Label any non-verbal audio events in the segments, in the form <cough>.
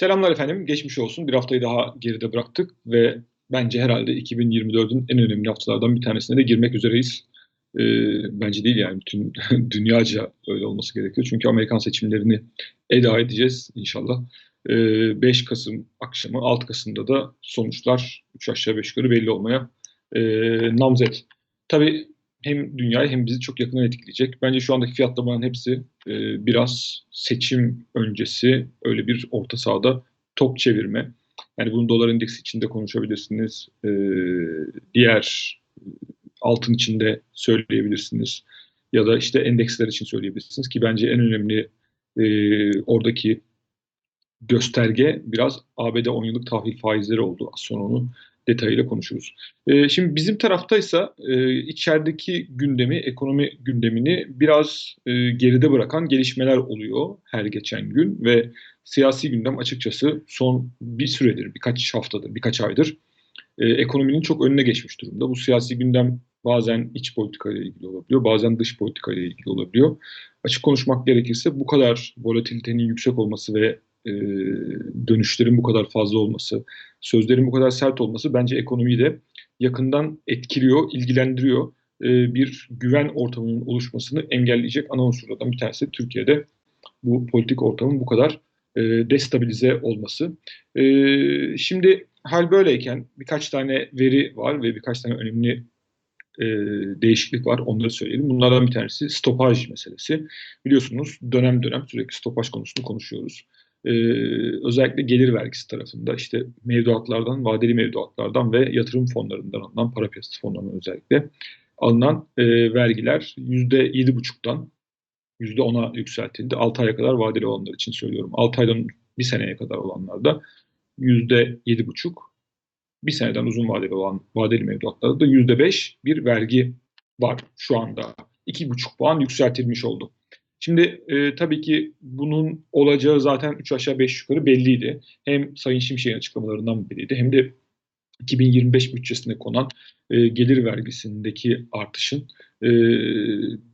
Selamlar efendim, geçmiş olsun. Bir haftayı daha geride bıraktık ve bence herhalde 2024'ün en önemli haftalardan bir tanesine de girmek üzereyiz. Ee, bence değil yani bütün <laughs> dünyaca öyle olması gerekiyor. Çünkü Amerikan seçimlerini eda edeceğiz inşallah. Ee, 5 Kasım akşamı, 6 Kasım'da da sonuçlar 3 aşağı 5 yukarı belli olmaya e, namzet. Tabii hem dünyayı hem bizi çok yakından etkileyecek. Bence şu andaki fiyatlamaların hepsi e, biraz seçim öncesi öyle bir orta sahada top çevirme. Yani bunu dolar endeksi içinde konuşabilirsiniz. E, diğer altın içinde söyleyebilirsiniz. Ya da işte endeksler için söyleyebilirsiniz ki bence en önemli e, oradaki gösterge biraz ABD 10 yıllık tahvil faizleri oldu. Az sonra onu detayıyla konuşuruz. E, şimdi bizim taraftaysa e, içerideki gündemi, ekonomi gündemini biraz e, geride bırakan gelişmeler oluyor her geçen gün ve siyasi gündem açıkçası son bir süredir, birkaç haftadır, birkaç aydır e, ekonominin çok önüne geçmiş durumda. Bu siyasi gündem bazen iç politika ile ilgili olabiliyor, bazen dış politika ile ilgili olabiliyor. Açık konuşmak gerekirse bu kadar volatilitenin yüksek olması ve e, dönüşlerin bu kadar fazla olması, sözlerin bu kadar sert olması bence ekonomiyi de yakından etkiliyor, ilgilendiriyor. E, bir güven ortamının oluşmasını engelleyecek ana unsurlardan bir tanesi Türkiye'de bu politik ortamın bu kadar e, destabilize olması. E, şimdi hal böyleyken birkaç tane veri var ve birkaç tane önemli e, değişiklik var. Onları söyleyelim. Bunlardan bir tanesi stopaj meselesi. Biliyorsunuz dönem dönem sürekli stopaj konusunu konuşuyoruz e, özellikle gelir vergisi tarafında işte mevduatlardan, vadeli mevduatlardan ve yatırım fonlarından alınan para piyasası fonlarından özellikle alınan e, vergiler %7,5'tan %10'a yükseltildi. 6 aya kadar vadeli olanlar için söylüyorum. 6 aydan bir seneye kadar olanlarda %7,5 bir seneden uzun vadeli olan vadeli mevduatlarda da %5 bir vergi var şu anda. 2,5 puan yükseltilmiş oldu. Şimdi e, tabii ki bunun olacağı zaten 3 aşağı 5 yukarı belliydi. Hem Sayın Şimşek'in açıklamalarından belliydi hem de 2025 bütçesine konan e, gelir vergisindeki artışın e,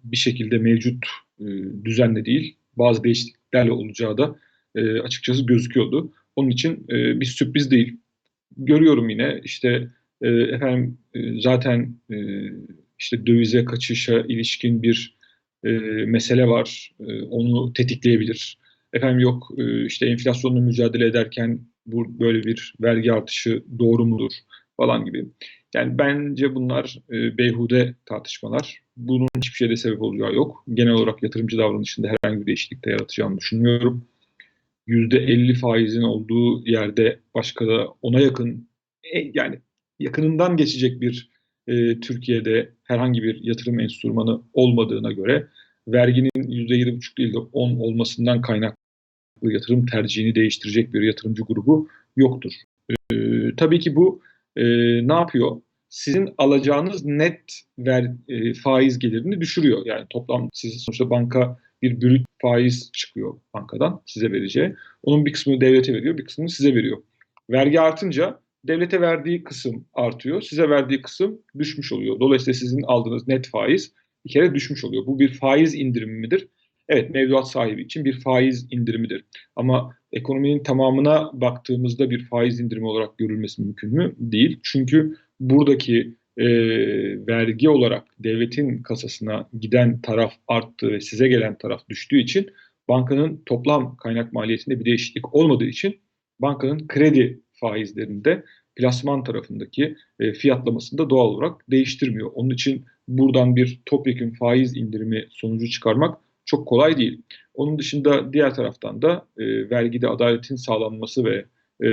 bir şekilde mevcut e, düzenle değil bazı değişikliklerle olacağı da e, açıkçası gözüküyordu. Onun için e, bir sürpriz değil. Görüyorum yine işte e, efendim e, zaten e, işte dövize kaçışa ilişkin bir e, mesele var. E, onu tetikleyebilir. Efendim yok e, işte enflasyonla mücadele ederken bu böyle bir vergi artışı doğru mudur falan gibi. Yani bence bunlar e, beyhude tartışmalar. Bunun hiçbir şeyde sebep olacağı yok. Genel olarak yatırımcı davranışında herhangi bir değişiklik de yaratacağını düşünmüyorum. %50 faizin olduğu yerde başka da ona yakın e, yani yakınından geçecek bir e, Türkiye'de herhangi bir yatırım enstrümanı olmadığına göre verginin %7,5 değil de 10 olmasından kaynaklı yatırım tercihini değiştirecek bir yatırımcı grubu yoktur. E, tabii ki bu e, ne yapıyor? Sizin alacağınız net ver, e, faiz gelirini düşürüyor. Yani toplam siz sonuçta banka bir brüt faiz çıkıyor bankadan size vereceği. Onun bir kısmını devlete veriyor, bir kısmını size veriyor. Vergi artınca devlete verdiği kısım artıyor, size verdiği kısım düşmüş oluyor. Dolayısıyla sizin aldığınız net faiz bir kere düşmüş oluyor. Bu bir faiz indirimi midir? Evet mevduat sahibi için bir faiz indirimidir. Ama ekonominin tamamına baktığımızda bir faiz indirimi olarak görülmesi mümkün mü? Değil. Çünkü buradaki e, vergi olarak devletin kasasına giden taraf arttı ve size gelen taraf düştüğü için bankanın toplam kaynak maliyetinde bir değişiklik olmadığı için bankanın kredi faizlerinde plasman tarafındaki e, fiyatlamasında doğal olarak değiştirmiyor. Onun için buradan bir topyekun faiz indirimi sonucu çıkarmak çok kolay değil. Onun dışında diğer taraftan da e, vergide adaletin sağlanması ve e,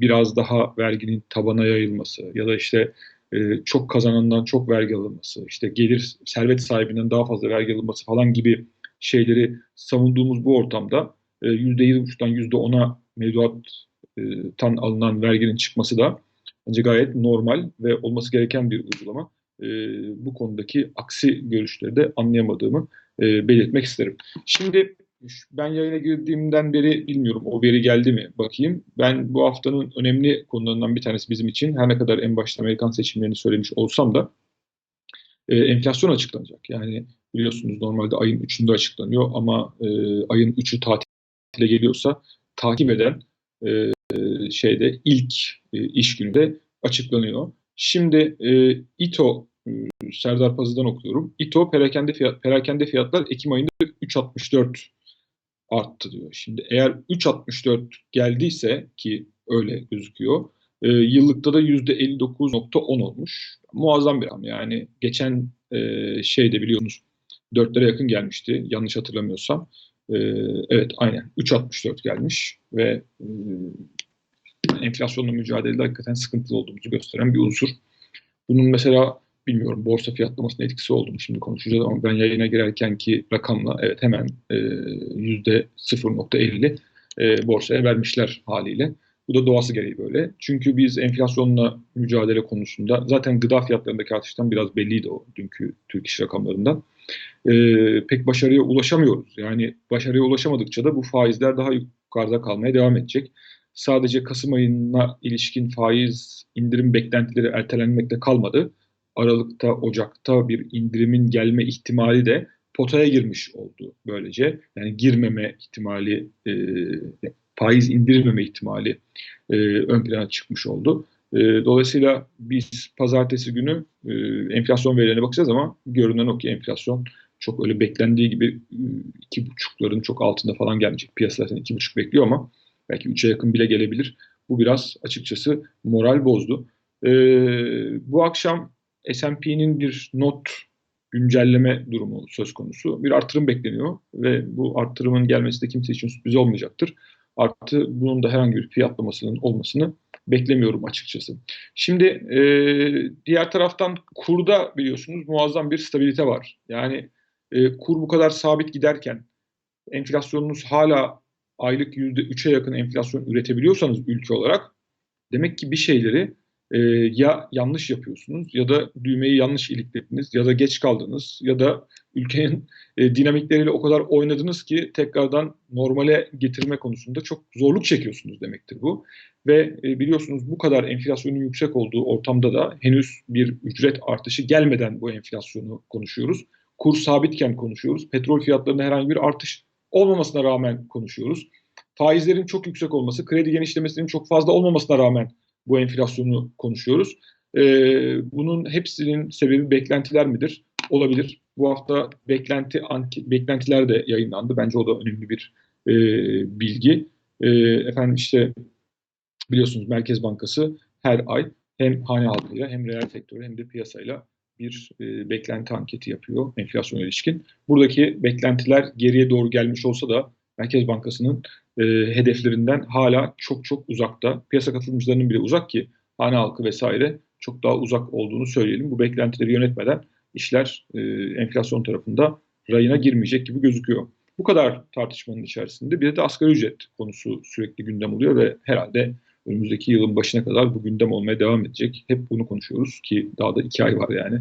biraz daha verginin tabana yayılması ya da işte e, çok kazanandan çok vergi alınması, işte gelir servet sahibinden daha fazla vergi alınması falan gibi şeyleri savunduğumuz bu ortamda e, %7,5'tan %10'a mevduat tan alınan verginin çıkması da bence gayet normal ve olması gereken bir uygulama. E, bu konudaki aksi görüşleri de anlayamadığımı e, belirtmek isterim. Şimdi ben yayına girdiğimden beri bilmiyorum o veri geldi mi bakayım. Ben bu haftanın önemli konularından bir tanesi bizim için her ne kadar en başta Amerikan seçimlerini söylemiş olsam da e, enflasyon açıklanacak. Yani biliyorsunuz normalde ayın 3'ünde açıklanıyor ama e, ayın 3'ü tatile geliyorsa takip eden e, şeyde ilk e, iş günü açıklanıyor. Şimdi e, İTO e, Serdar Pazı'dan okuyorum. İTO perakende, fiyat, perakende fiyatlar Ekim ayında 3.64 arttı diyor. Şimdi eğer 3.64 geldiyse ki öyle gözüküyor. E, yıllıkta da %59.10 olmuş. Muazzam bir ram. Yani geçen e, şeyde biliyorsunuz 4'lere yakın gelmişti. Yanlış hatırlamıyorsam. E, evet aynen 3.64 gelmiş ve e, enflasyonla mücadelede hakikaten sıkıntılı olduğumuzu gösteren bir unsur. Bunun mesela bilmiyorum borsa fiyatlamasının etkisi oldu mu şimdi konuşacağız ama ben yayına girerken ki rakamla evet hemen yüzde 0.50 e, borsaya vermişler haliyle. Bu da doğası gereği böyle. Çünkü biz enflasyonla mücadele konusunda zaten gıda fiyatlarındaki artıştan biraz belliydi o dünkü Türk İş rakamlarından. Ee, pek başarıya ulaşamıyoruz. Yani başarıya ulaşamadıkça da bu faizler daha yukarıda kalmaya devam edecek. Sadece Kasım ayına ilişkin faiz indirim beklentileri ertelenmekte kalmadı. Aralıkta, Ocak'ta bir indirimin gelme ihtimali de potaya girmiş oldu böylece. Yani girmeme ihtimali, e, faiz indirilmeme ihtimali e, ön plana çıkmış oldu. E, dolayısıyla biz pazartesi günü e, enflasyon verilerine bakacağız ama görünen o ki enflasyon çok öyle beklendiği gibi iki buçukların çok altında falan gelmeyecek. Piyasa zaten iki buçuk bekliyor ama belki üçe yakın bile gelebilir. Bu biraz açıkçası moral bozdu. E, bu akşam S&P'nin bir not güncelleme durumu söz konusu. Bir artırım bekleniyor ve bu artırımın gelmesi de kimse için sürpriz olmayacaktır. Artı bunun da herhangi bir fiyatlamasının olmasını beklemiyorum açıkçası. Şimdi e, diğer taraftan kurda biliyorsunuz muazzam bir stabilite var. Yani e, kur bu kadar sabit giderken enflasyonunuz hala aylık %3'e yakın enflasyon üretebiliyorsanız ülke olarak demek ki bir şeyleri e, ya yanlış yapıyorsunuz ya da düğmeyi yanlış iliklediniz ya da geç kaldınız ya da ülkenin e, dinamikleriyle o kadar oynadınız ki tekrardan normale getirme konusunda çok zorluk çekiyorsunuz demektir bu. Ve e, biliyorsunuz bu kadar enflasyonun yüksek olduğu ortamda da henüz bir ücret artışı gelmeden bu enflasyonu konuşuyoruz. Kur sabitken konuşuyoruz. Petrol fiyatlarında herhangi bir artış olmamasına rağmen konuşuyoruz. Faizlerin çok yüksek olması, kredi genişlemesinin çok fazla olmamasına rağmen bu enflasyonu konuşuyoruz. Ee, bunun hepsinin sebebi beklentiler midir? Olabilir. Bu hafta beklenti beklentiler de yayınlandı. Bence o da önemli bir e, bilgi. E, efendim işte biliyorsunuz Merkez Bankası her ay hem hane halkıyla hem reel sektörü hem de piyasayla bir e, beklenti anketi yapıyor enflasyon ilişkin. Buradaki beklentiler geriye doğru gelmiş olsa da Merkez Bankası'nın e, hedeflerinden hala çok çok uzakta. Piyasa katılımcılarının bile uzak ki hane halkı vesaire çok daha uzak olduğunu söyleyelim. Bu beklentileri yönetmeden işler e, enflasyon tarafında rayına girmeyecek gibi gözüküyor. Bu kadar tartışmanın içerisinde bir de asgari ücret konusu sürekli gündem oluyor ve herhalde önümüzdeki yılın başına kadar bu gündem olmaya devam edecek. Hep bunu konuşuyoruz ki daha da iki ay var yani.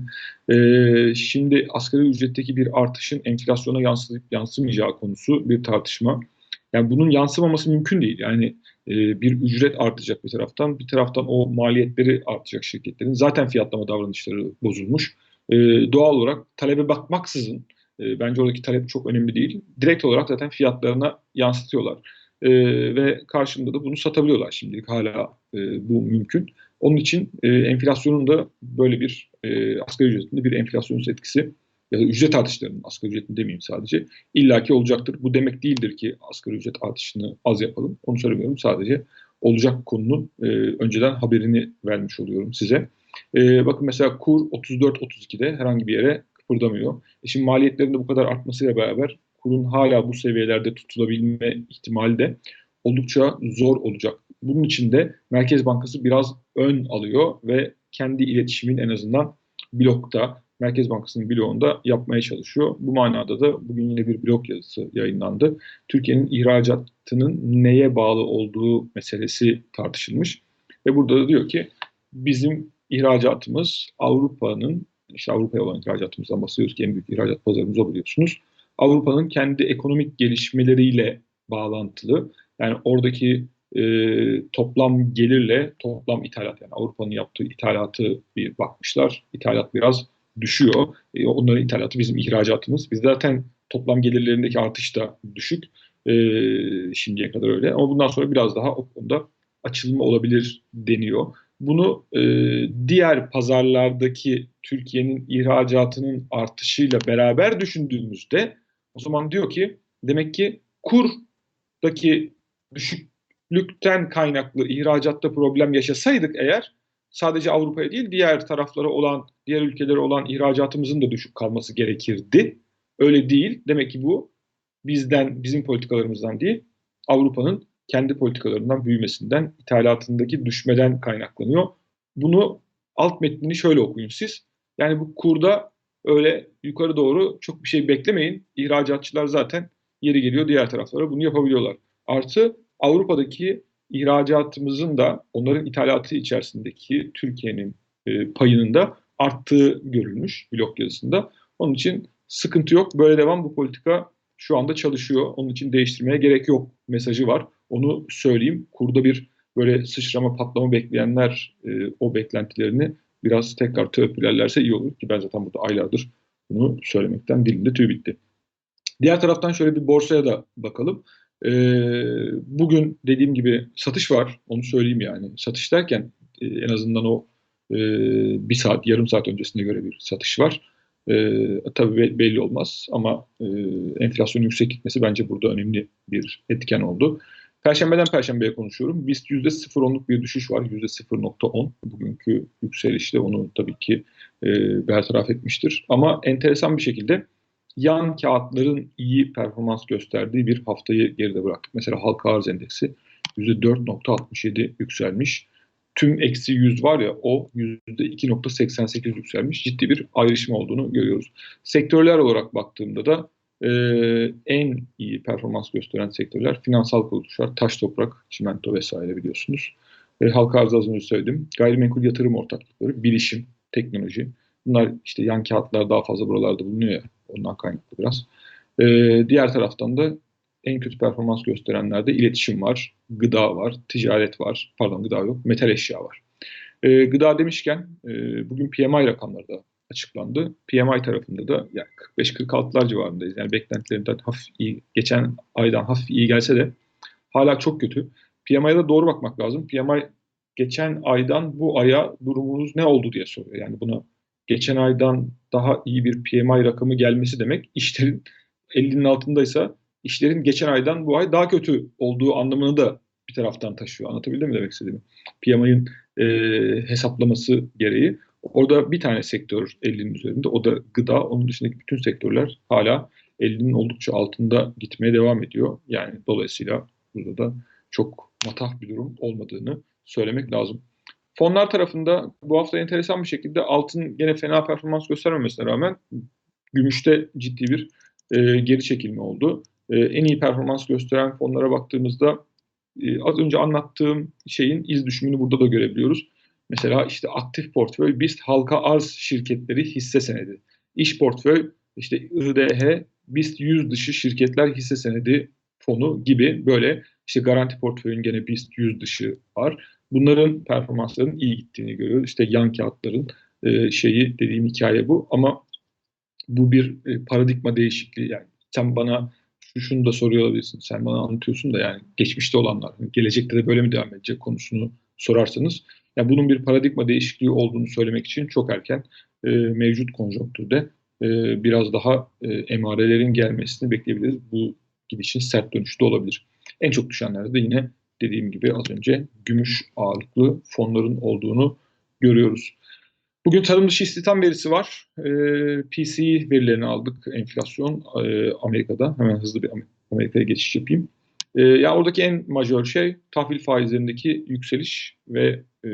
Ee, şimdi asgari ücretteki bir artışın enflasyona yansıyıp yansımayacağı konusu bir tartışma. Yani bunun yansımaması mümkün değil. Yani e, bir ücret artacak bir taraftan, bir taraftan o maliyetleri artacak şirketlerin. Zaten fiyatlama davranışları bozulmuş. E, doğal olarak talebe bakmaksızın, e, bence oradaki talep çok önemli değil. Direkt olarak zaten fiyatlarına yansıtıyorlar. E, ve karşında da bunu satabiliyorlar şimdilik hala e, bu mümkün. Onun için e, enflasyonun da böyle bir e, asgari ücretinde bir enflasyonist etkisi ya da ücret artışlarının asgari ücretini demeyeyim sadece illaki olacaktır. Bu demek değildir ki asgari ücret artışını az yapalım. Onu söylemiyorum sadece olacak konunun e, önceden haberini vermiş oluyorum size. E, bakın mesela kur 34-32'de herhangi bir yere kıpırdamıyor. E şimdi maliyetlerin de bu kadar artmasıyla beraber kurun hala bu seviyelerde tutulabilme ihtimali de oldukça zor olacak. Bunun için de Merkez Bankası biraz ön alıyor ve kendi iletişimin en azından blokta Merkez Bankası'nın bloğunda yapmaya çalışıyor. Bu manada da bugün yine bir blok yazısı yayınlandı. Türkiye'nin ihracatının neye bağlı olduğu meselesi tartışılmış. Ve burada da diyor ki bizim ihracatımız Avrupa'nın, işte Avrupa'ya olan ihracatımızdan bahsediyoruz ki en büyük ihracat pazarımız o biliyorsunuz. Avrupa'nın kendi ekonomik gelişmeleriyle bağlantılı. Yani oradaki e, toplam gelirle toplam ithalat yani Avrupa'nın yaptığı ithalatı bir bakmışlar. İthalat biraz düşüyor. E, onların ithalatı bizim ihracatımız. Biz zaten toplam gelirlerindeki artış da düşük. E, şimdiye kadar öyle. Ama bundan sonra biraz daha o konuda açılma olabilir deniyor. Bunu e, diğer pazarlardaki Türkiye'nin ihracatının artışıyla beraber düşündüğümüzde o zaman diyor ki demek ki kurdaki düşüklükten kaynaklı ihracatta problem yaşasaydık eğer sadece Avrupa'ya değil diğer taraflara olan, diğer ülkelere olan ihracatımızın da düşük kalması gerekirdi. Öyle değil. Demek ki bu bizden, bizim politikalarımızdan değil, Avrupa'nın kendi politikalarından büyümesinden, ithalatındaki düşmeden kaynaklanıyor. Bunu alt metnini şöyle okuyun siz. Yani bu kurda öyle yukarı doğru çok bir şey beklemeyin. İhracatçılar zaten yeri geliyor diğer taraflara bunu yapabiliyorlar. Artı Avrupa'daki ihracatımızın da onların ithalatı içerisindeki Türkiye'nin e, payının da arttığı görülmüş blok yazısında. Onun için sıkıntı yok. Böyle devam bu politika şu anda çalışıyor. Onun için değiştirmeye gerek yok mesajı var. Onu söyleyeyim. Kurda bir böyle sıçrama patlama bekleyenler e, o beklentilerini biraz tekrar törpülerlerse iyi olur ki ben zaten burada aylardır bunu söylemekten dilimde tüy bitti. Diğer taraftan şöyle bir borsaya da bakalım. E, bugün dediğim gibi satış var. Onu söyleyeyim yani. Satış derken e, en azından o e, bir saat, yarım saat öncesine göre bir satış var. E, tabii belli olmaz ama e, enflasyonun yüksek gitmesi bence burada önemli bir etken oldu. Perşembeden Perşembeye konuşuyorum. BIST %0.10'luk bir düşüş var. %0.10. Bugünkü yükselişte onu tabii ki e, bertaraf etmiştir. Ama enteresan bir şekilde yan kağıtların iyi performans gösterdiği bir haftayı geride bıraktık. Mesela halka arz endeksi %4.67 yükselmiş. Tüm eksi 100 var ya o %2.88 yükselmiş. Ciddi bir ayrışma olduğunu görüyoruz. Sektörler olarak baktığımda da e, en iyi performans gösteren sektörler finansal kuruluşlar, taş toprak, çimento vesaire biliyorsunuz. E, halka arz az önce söyledim. Gayrimenkul yatırım ortaklıkları, bilişim, teknoloji. Bunlar işte yan kağıtlar daha fazla buralarda bulunuyor ya. Ondan kaynaklı biraz. E, diğer taraftan da en kötü performans gösterenlerde iletişim var, gıda var, ticaret var. Pardon gıda yok, metal eşya var. E, gıda demişken e, bugün PMI rakamları da açıklandı. PMI tarafında da yani 45-46'lar civarındayız. Yani beklentilerimden hafif iyi, geçen aydan hafif iyi gelse de hala çok kötü. PMI'ye de doğru bakmak lazım. PMI geçen aydan bu aya durumunuz ne oldu diye soruyor. Yani buna geçen aydan daha iyi bir PMI rakamı gelmesi demek işlerin 50'nin altındaysa işlerin geçen aydan bu ay daha kötü olduğu anlamını da bir taraftan taşıyor. Anlatabildim mi demek istediğimi? PMI'nin e, hesaplaması gereği. Orada bir tane sektör 50'nin üzerinde o da gıda. Onun dışındaki bütün sektörler hala 50'nin oldukça altında gitmeye devam ediyor. Yani dolayısıyla burada da çok matah bir durum olmadığını söylemek lazım. Fonlar tarafında bu hafta enteresan bir şekilde altın gene fena performans göstermemesine rağmen gümüşte ciddi bir e, geri çekilme oldu. E, en iyi performans gösteren fonlara baktığımızda e, az önce anlattığım şeyin iz düşümünü burada da görebiliyoruz. Mesela işte aktif portföy BIST halka arz şirketleri hisse senedi. İş portföy işte IDH BIST 100 dışı şirketler hisse senedi fonu gibi böyle işte garanti portföyün gene BIST 100 dışı var. Bunların performanslarının iyi gittiğini görüyoruz. İşte yan kağıtların e, şeyi dediğim hikaye bu ama bu bir e, paradigma değişikliği yani sen bana şunu da soruyor olabilirsin. Sen bana anlatıyorsun da yani geçmişte olanlar, gelecekte de böyle mi devam edecek konusunu sorarsanız yani bunun bir paradigma değişikliği olduğunu söylemek için çok erken e, mevcut konjonktürde e, biraz daha e, emarelerin gelmesini bekleyebiliriz. Bu gidişin sert dönüşü de olabilir. En çok düşenlerde de yine dediğim gibi az önce gümüş ağırlıklı fonların olduğunu görüyoruz. Bugün tarım dışı istihdam verisi var. E, PCE verilerini aldık enflasyon e, Amerika'da. Hemen hızlı bir Amerika'ya geçiş yapayım. E, ya oradaki en majör şey tahvil faizlerindeki yükseliş ve e,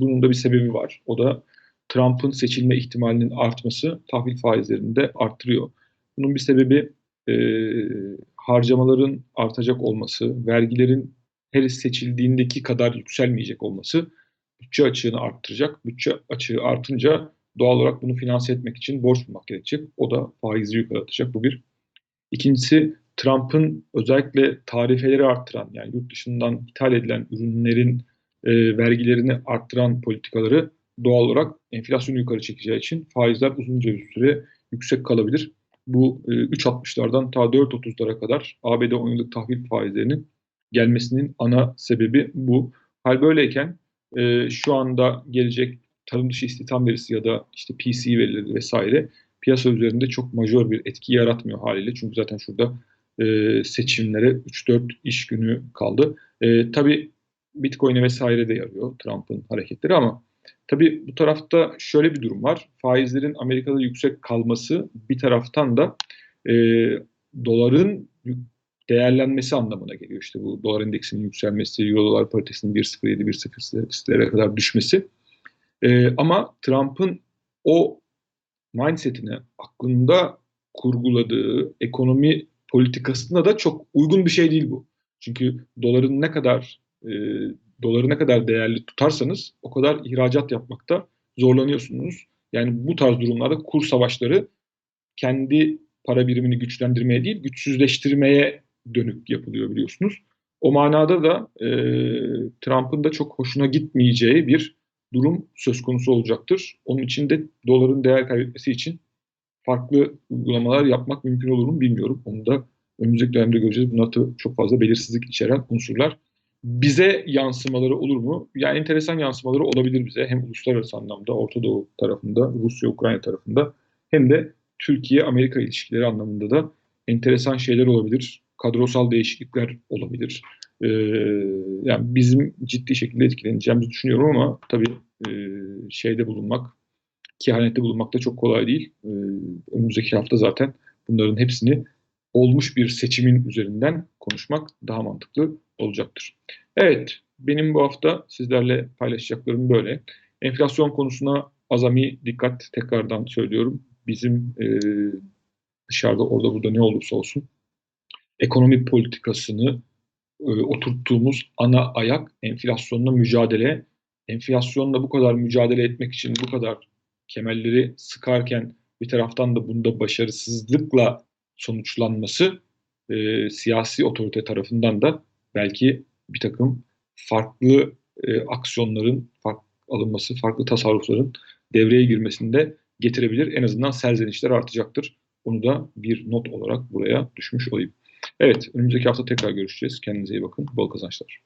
bunun da bir sebebi var. O da Trump'ın seçilme ihtimalinin artması tahvil faizlerini de arttırıyor. Bunun bir sebebi e, harcamaların artacak olması, vergilerin her seçildiğindeki kadar yükselmeyecek olması bütçe açığını arttıracak. Bütçe açığı artınca doğal olarak bunu finanse etmek için borç bulmak gerekecek. O da faizi yukarı atacak. Bu bir. İkincisi Trump'ın özellikle tarifeleri arttıran yani yurt dışından ithal edilen ürünlerin e, vergilerini arttıran politikaları doğal olarak enflasyonu yukarı çekeceği için faizler uzunca bir süre yüksek kalabilir. bu e, 3.60'lardan ta 4.30'lara kadar ABD 10 yıllık tahvil faizlerinin gelmesinin ana sebebi bu. Hal böyleyken e, şu anda gelecek tarım dışı istihdam verisi ya da işte PC verileri vesaire piyasa üzerinde çok majör bir etki yaratmıyor haliyle. Çünkü zaten şurada e, seçimlere 3-4 iş günü kaldı. E, tabii Bitcoin'e vesaire de yarıyor Trump'ın hareketleri ama tabii bu tarafta şöyle bir durum var. Faizlerin Amerika'da yüksek kalması bir taraftan da e, doların değerlenmesi anlamına geliyor. İşte bu dolar endeksinin yükselmesi, euro dolar paritesinin 1.07-1.08'lere kadar düşmesi. E, ama Trump'ın o mindsetine, aklında kurguladığı ekonomi politikasına da çok uygun bir şey değil bu. Çünkü doların ne kadar e, doları ne kadar değerli tutarsanız o kadar ihracat yapmakta zorlanıyorsunuz. Yani bu tarz durumlarda kur savaşları kendi para birimini güçlendirmeye değil, güçsüzleştirmeye dönük yapılıyor biliyorsunuz. O manada da e, Trump'ın da çok hoşuna gitmeyeceği bir durum söz konusu olacaktır. Onun için de doların değer kaybetmesi için farklı uygulamalar yapmak mümkün olur mu bilmiyorum. Onu da önümüzdeki dönemde göreceğiz. Bunlar da çok fazla belirsizlik içeren unsurlar. Bize yansımaları olur mu? Yani enteresan yansımaları olabilir bize. Hem uluslararası anlamda, Orta Doğu tarafında, Rusya-Ukrayna tarafında hem de Türkiye-Amerika ilişkileri anlamında da enteresan şeyler olabilir. Kadrosal değişiklikler olabilir. Ee, yani bizim ciddi şekilde etkileneceğimizi düşünüyorum ama tabii e, şeyde bulunmak, kehanette bulunmak da çok kolay değil. Ee, önümüzdeki hafta zaten bunların hepsini olmuş bir seçimin üzerinden konuşmak daha mantıklı olacaktır. Evet, benim bu hafta sizlerle paylaşacaklarım böyle. Enflasyon konusuna azami dikkat tekrardan söylüyorum. Bizim e, dışarıda orada burada ne olursa olsun ekonomi politikasını e, oturttuğumuz ana ayak enflasyonla mücadele. Enflasyonla bu kadar mücadele etmek için bu kadar kemerleri sıkarken bir taraftan da bunda başarısızlıkla sonuçlanması e, siyasi otorite tarafından da belki bir takım farklı e, aksiyonların alınması, farklı tasarrufların devreye girmesini de getirebilir. En azından serzenişler artacaktır. Onu da bir not olarak buraya düşmüş olayım. Evet, önümüzdeki hafta tekrar görüşeceğiz. Kendinize iyi bakın. Bol kazançlar.